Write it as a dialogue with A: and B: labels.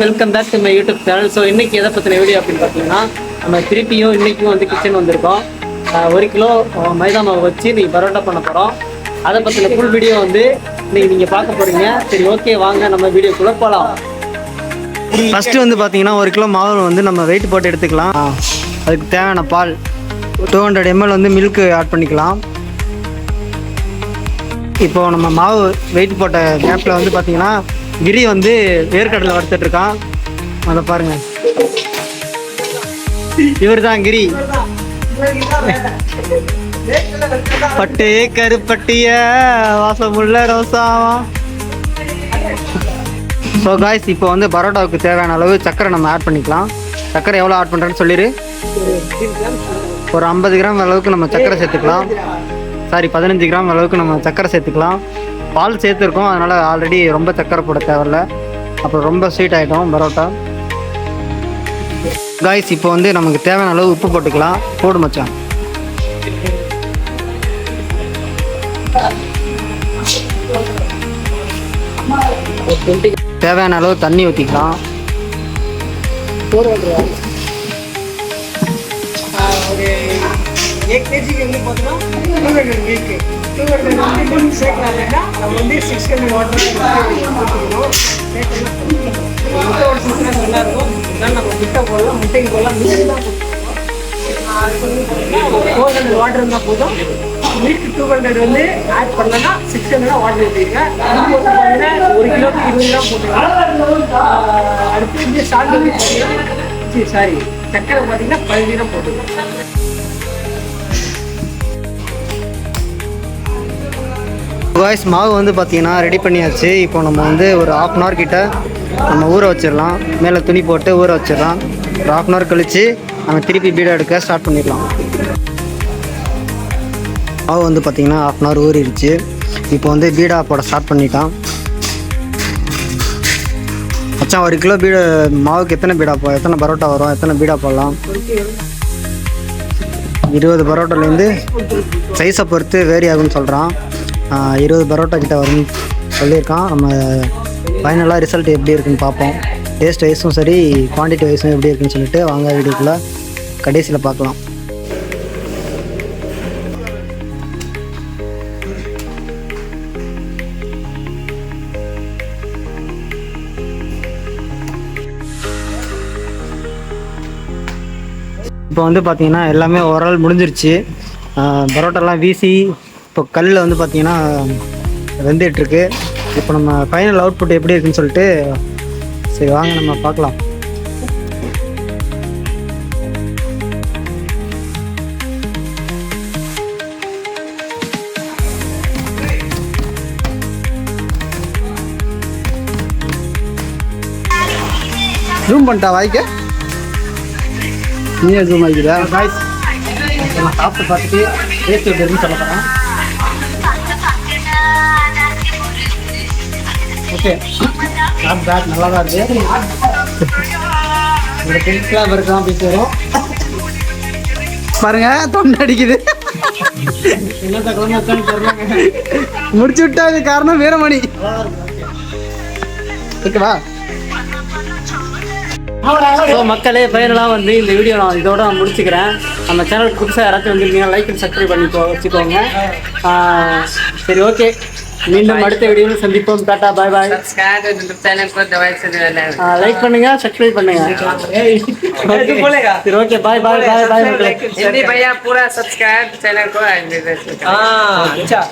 A: Welcome back to my YouTube channel so இன்னைக்கு எதை பற்றின வீடியோ அப்படின்னு பார்த்தீங்கன்னா நம்ம திருப்பியும் இன்னைக்கும் வந்து கிச்சன் வந்திருக்கோம். ஒரு கிலோ மைதா மாவு வச்சு இன்னைக்கு பரோட்டா பண்ண போகிறோம் அதை பற்றின ஃபுல் வீடியோ வந்து இன்னைக்கு நீங்கள் பார்க்க போறீங்க. சரி ஓகே வாங்க நம்ம வீடியோக்குள்ளே போகலாம் ஃபஸ்ட்டு வந்து பார்த்தீங்கன்னா ஒரு கிலோ மாவு வந்து நம்ம வெயிட் போட்டு எடுத்துக்கலாம். அதுக்கு தேவையான பால் டூ ஹண்ட்ரட் எம்எல் வந்து மில்க் ஆட் பண்ணிக்கலாம். இப்போ நம்ம மாவு வெயிட் போட்ட கேப்பில் வந்து பார்த்தீங்கன்னா கிரி வந்து வேர்க்கடலை வறுத்துட்டு இருக்கான் அதை பாருங்க. இவர் தான் கிரி. பட்டு கருப்பட்டிய வாசமுள்ள ரோசாவா ஸோ காய்ஸ் இப்போ வந்து பரோட்டாவுக்கு தேவையான அளவு சர்க்கரை நம்ம ஆட் பண்ணிக்கலாம். சர்க்கரை எவ்வளோ ஆட் பண்ணுறேன்னு சொல்லிடு. ஒரு ஐம்பது கிராம் அளவுக்கு நம்ம சர்க்கரை சேர்த்துக்கலாம். சாரி பதினஞ்சு கிராம் அளவுக்கு நம்ம சர்க்கரை சேர்த்துக்கலாம். பால் சேர்த்துருக்கோம். அதனால் ஆல்ரெடி ரொம்ப சக்கரை போட தேவையில்ல. அப்புறம் ரொம்ப ஸ்வீட் ஆகிட்டோம் பரோட்டா. காய்ஸ் இப்போ வந்து நமக்கு தேவையான அளவு உப்பு போட்டுக்கலாம். போடு மச்சான். தேவையான அளவு தண்ணி ஊற்றிக்கலாம்
B: எக் கேஜிக்கு வந்து பார்த்தீங்கன்னா two hundred milk two hundred milk சேர்க்கலாம். இல்லைன்னா வந்து சிக்ஸ் ஹண்ட்ரட் வாட்டர் முட்டை ஒரு சிஸ்டம் நல்லா இருக்கும். முட்டை போடலாம். முட்டைக்கு போடலாம் ஹண்ட்ரட் வாட்டர் இருந்தால் போதும். மில்க் டூ ஹண்ட்ரட் வந்து ஆட் பண்ணலன்னா சிக்ஸ் ஹண்ட்ரட் வாட்டர் ஒரு கிலோ போட்டுக்கலாம். அடுத்து வந்து சால்ட் சாரி சக்கரை பார்த்தீங்கன்னா பதினஞ்சு கிராம்
A: வாய்ஸ் மாவு வந்து பார்த்தீங்கன்னா ரெடி பண்ணியாச்சு. இப்போ நம்ம வந்து ஒரு ஆஃப் அன் ஹவர் கிட்ட நம்ம ஊற வச்சிடலாம். மேலே துணி போட்டு ஊற வச்சிடலாம். ஒரு ஆஃப் அன் ஹவர் கழித்து நம்ம திருப்பி பீடா எடுக்க ஸ்டார்ட் பண்ணிடலாம். மாவு வந்து பார்த்திங்கன்னா ஆஃப் அன் ஹவர் ஊறிடுச்சு. இப்போ வந்து பீடா போட ஸ்டார்ட் பண்ணிட்டான். மச்சான் ஒரு கிலோ பீடா மாவுக்கு எத்தனை பீடா போ எத்தனை பரோட்டா வரும்? எத்தனை பீடா போடலாம்? இருபது பரோட்டாலேருந்து சைஸை பொறுத்து வேரி ஆகும்னு சொல்கிறான் இருபது பரோட்டா கிட்ட வரும்னு சொல்லியிருக்கான். நம்ம ஃபைனலாக ரிசல்ட் எப்படி இருக்குன்னு பார்ப்போம். டேஸ்ட் வைஸும் சரி குவான்டிட்டி வைஸும் எப்படி இருக்குன்னு சொல்லிட்டு வாங்க வீடியோக்குள்ளே கடைசியில் பார்க்கலாம். இப்போ வந்து பார்த்தீங்கன்னா எல்லாமே ஓரளவு முடிஞ்சிருச்சு. பரோட்டாலாம் வீசி இப்போ கல்லில் வந்து பார்த்தீங்கன்னா வெந்துட்டுருக்கு இப்போ நம்ம ஃபைனல் அவுட்புட் எப்படி இருக்குன்னு சொல்லிட்டு சரி வாங்க நம்ம பார்க்கலாம். ஜூம் பண்ணிட்டா வாய்க்க? நீயே ஜூம் ஆகிக்குதா காய்ஸ் நான் சாப்பிட்டு பார்த்துட்டு டேஸ்ட் எப்படி இருக்குன்னு சொல்ல போகிறேன் ஓகே. நாட் பேட் நல்லா தான் இருக்கு. இந்த கிளாப் இருக்கலாம் பீஸ் வரும் பாருங்க தொண்டை அடிக்குது. முடிச்சு விட்டா இது காரணம் வீரமணி. ஓகேவா? ஸோ மக்களே ஃபைனலாக வந்து இந்த வீடியோ நான் இதோட நான் முடிச்சுக்கிறேன். நம்ம சேனலுக்கு புதுசாக யாராச்சும் வந்துருக்கீங்க லைக் அண்ட் சப்ஸ்கிரைப் பண்ணி வச்சுக்கோங்க. சரி ஓகே மீண்டும் அடுத்த வீடியோவில் சந்திப்போம் டாடா பாய் பாய் லைக் பண்ணுங்க சப்ஸ்கிரைப் பண்ணுங்க சரி ஓகே பாய் பாய் பாய் பாய்
B: हिंदी भैया पूरा सब्सक्राइब चैनल को अच्छा